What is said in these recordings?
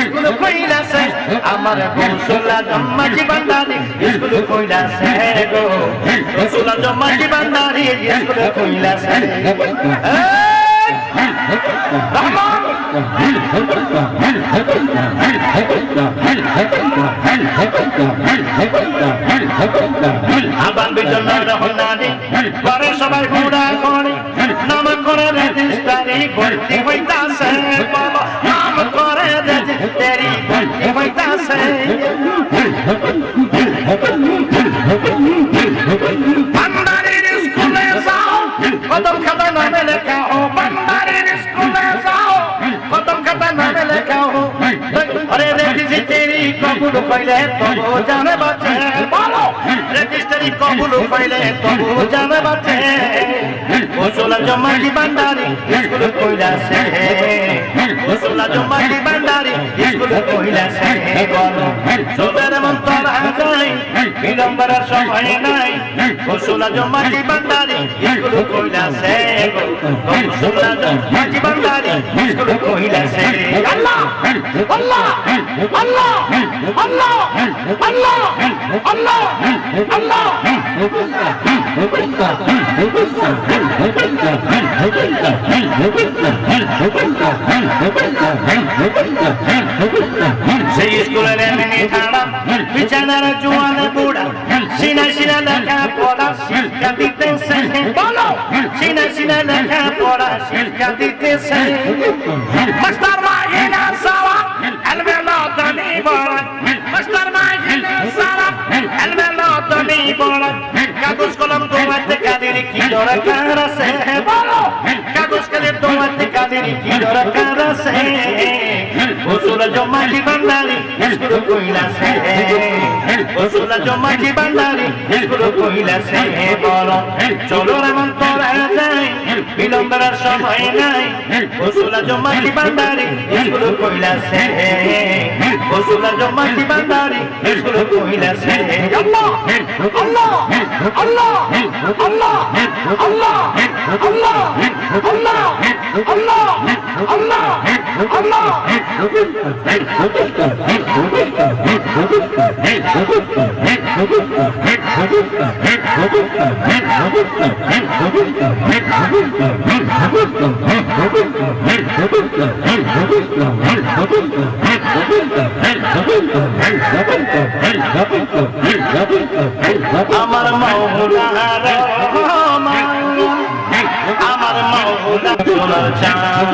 School কইলাছে আমার রসুলা জম্মা জীবন দানি school কইলাছে গো। রসুলা জম্মা জীবন দানি school কইলাছে সবাই ঘোড়া করে নাম করে হইতাছে ভান্ডারির স্কুলে যাও, কদম খাতা নামে লেখা হো ভান্ডারির স্কুলে যাও ওসলা জমাটি ভান্ডারি স্কুল জমাটি ভান্ডারি বিলম্বরের সময় নাই ওসলা জমাটি ভান্ডারি স্কুল কইলাছে ওসলা জমাটি ভান্ডারি স্কুল কইলাছে আল্লাহ আল্লাহ আল্লাহ আল্লাহ আল্লাহ আল্লাহ আল্লাহ সেই স্কুলের এমনি ঠাড়া বিছানার জোয়ান বুড়া লেখা পড়া শিক্ষা দিতেছে বলো সিনা সিনা লেখা পড়া শিক্ষা দিতেছে মাস্টার মাহিনা সারা এলমেলো তনি বড় মাস্টার মাহিনা সারা এলমেলো তনি বড় কাগজ কলম তোমাতে কাদের কি দরকার আছে বলো কাগজ কলম তোমাতে কাদের কি দরকার আছে গোসল জমা জি বান্দারি হেসগুরু কইলা সে গোসল জমা জি বান্দারি হেসগুরু কইলা সে বলো, চলো রে মন্তর। বিলম্বের সময় নাই ওসুলা জমা কি বান্দারি স্কুল কইলাছে ওসুলা জমা কি বান্দারি স্কুল কইলাছে আল্লাহ আল্লাহ আল্লাহ আল্লাহ আল্লাহ আল্লাহ আল্লাহ আল্লাহ আল্লাহ আল্লাহ আমার মৌলা আমার মৌলা সোনার চাঁদ।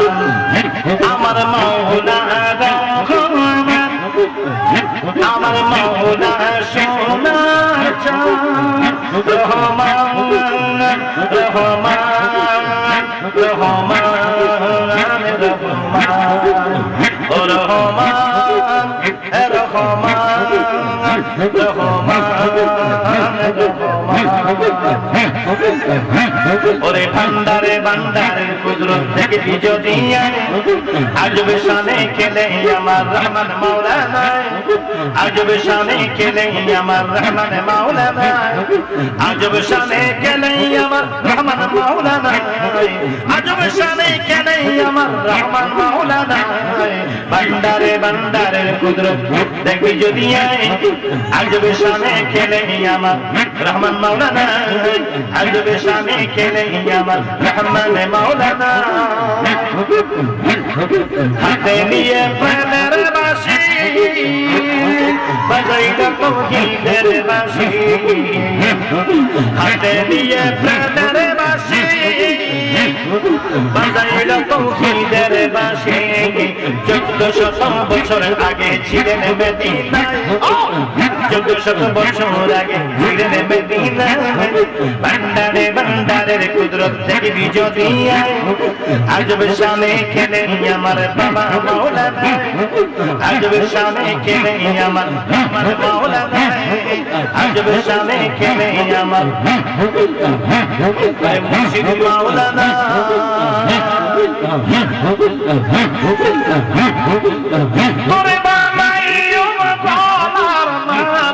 আমার মৌলা আমার মৌলা সোনার চাঁদ। রহমান রহমান। রহমান ওরে ভান্ডারে ভান্ডারে কুদরত থেকে যদি আজব শানে খেলে আমার রহমান মাওলানা আজব শানে খেলে আমার রহমান মাওলানা আজব শানে খেলে আমার রহমান মাওলানা আজব শানে খেলে আমার রহমান মাওলানা, ভান্ডারে ভান্ডারে কুদরত দেখবি যদি আজব শানে খেলে আমার রহমান মাওলানা। আজব শানে খেলে আমার রহমান মাওলানা হাতে নিয়ে প্রাণের বাসি বাজাইল তৌহিদের বাসি হাতে নিয়ে প্রাণের বাসি বাজাইল তৌহিদের বাসি চোদ্দ শত বছর আগে ছিলেন মেদিনায় চোদ্দ শত বছর আগে ছিলেন মেদিনায় দেখবি যদি আজব শানে খেলে আমার বাবা মাওলানা। আজব শানে খেলে আমার আমার মাওলানা। আজব শানে খেলে আমার মুর্শিদ মাওলানা। তোরে বানাইও গলার মালা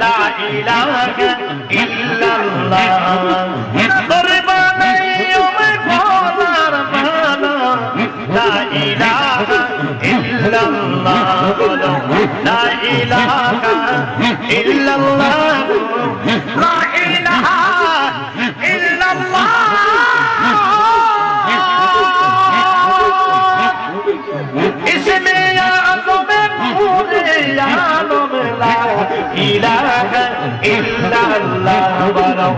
লা ইলাহা ইল্লাল্লাহ। لا إله إلا الله إلا الله বলো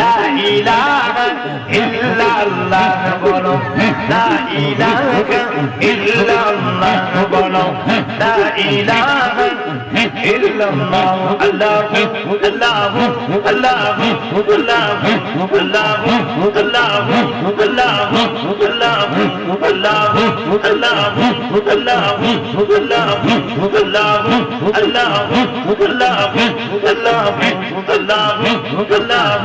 لا إله إلا الله বলো لا إله إلا الله বলো لا إله إلا الله الله الله الله الله الله الله الله الله الله الله الله الله الله الله الله الله الله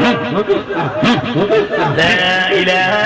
لا إله